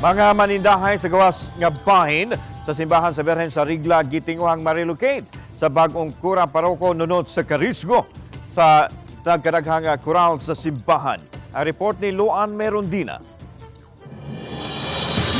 Mga manindahay sa gawas nga bahin sa simbahan sa Berhen sa Rigla gitinguhang ma-relocate sa bagong kurang paroko nunot sa karisgo sa nagkadaghang kural sa simbahan. Ang report ni Luan Merondina.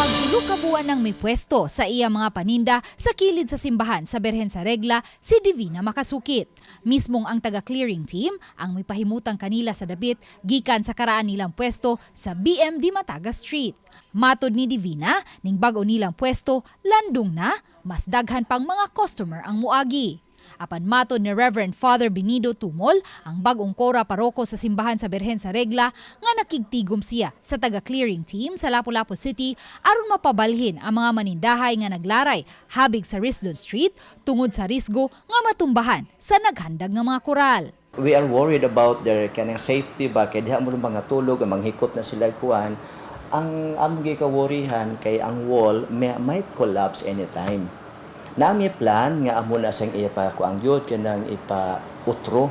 Magtulo ka buwan ng may pwesto sa iya mga paninda sa kilid sa simbahan sa Berhen sa Regla si Divina Makasukit. Mismong ang taga-clearing team ang may pahimutang kanila sa dapit gikan sa karaan nilang pwesto sa BMD Mataga Street. Matod ni Divina, ning bago nilang pwesto, landong na, mas daghan pang mga customer ang muagi. Apan mato ni Reverend Father Benido Tumol, ang bagong kora paroko sa simbahan sa Berhen sa Regla, nga nakigtigom siya sa taga-clearing team sa Lapu-Lapu City aron mapabalhin ang mga manindahay nga naglaray habig sa Risdon Street tungod sa risgo nga matumbahan sa naghandag nga mga koral. we are worried about their kanang safety ba kay diha mo mga tulog ang manghikot na sila kuan ang among gikaworihan kay ang wall may, might collapse anytime nami plan nga amo na sang iya pa ko ang yod kanang ipa utro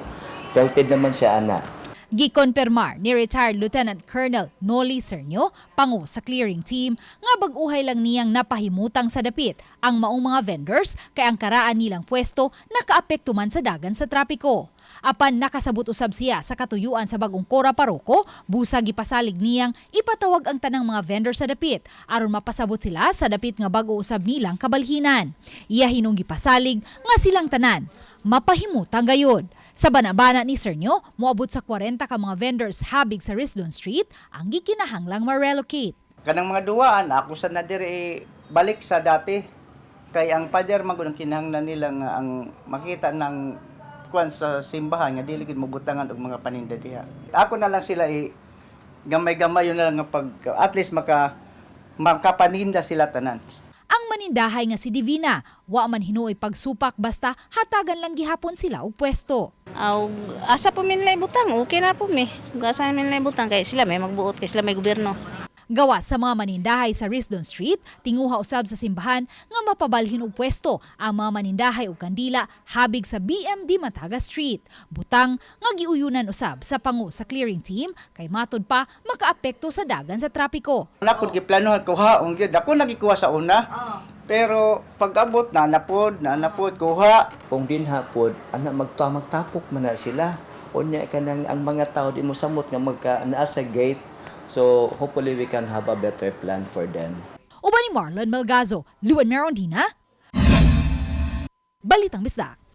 tilted naman siya ana Gikonpermar ni retired Lieutenant Colonel Noli Cernio, pangu sa clearing team, nga baguhay lang niyang napahimutang sa dapit ang maong mga vendors kay ang karaan nilang pwesto nakaapekto man sa dagan sa trapiko. Apan nakasabot usab siya sa katuyuan sa bagong Kora Paroko, busa gipasalig niyang ipatawag ang tanang mga vendor sa dapit aron mapasabot sila sa dapit nga bago usab nilang kabalhinan. Iya hinung gipasalig nga silang tanan mapahimutang gayod. Sa banabana ni Sernyo, moabot sa 40 ka mga vendors habig sa Risdon Street ang gikinahanglang ma-relocate. Kanang mga duwaan, ako sa nadir eh, balik sa dati. Kay ang pader magunang kinahanglan nila nga ang makita ng kwan sa simbahan nga dili gid mobutangan og mga paninda diha. Ako na lang sila i gamay-gamay yun na lang pag at least maka makapaninda sila tanan. Ang manindahay nga si Divina, wa man hinuoy pagsupak basta hatagan lang gihapon sila og pwesto. Aw, asa po min butang, okay na po mi. Asa min butang kay sila may magbuot kay sila may gobyerno. Gawa sa mga manindahay sa Risdon Street, tinguha usab sa simbahan nga mapabalhin og pwesto ang mga manindahay og kandila habig sa BMD Mataga Street. Butang nga giuyunan usab sa pangu sa clearing team kay matod pa makaapekto sa dagan sa trapiko. Wala ko giplanuhan kuha ong gyud. Ako nagikuha sa una. Pero pag abot na napod, na napod kuha. kung din hapod ana magta magtapok man na sila unya kanang ang mga tao di mo samot nga magka naa sa gate so hopefully we can have a better plan for them Uban ni Marlon Melgazo, Luan Merondina, Balitang Bisdak.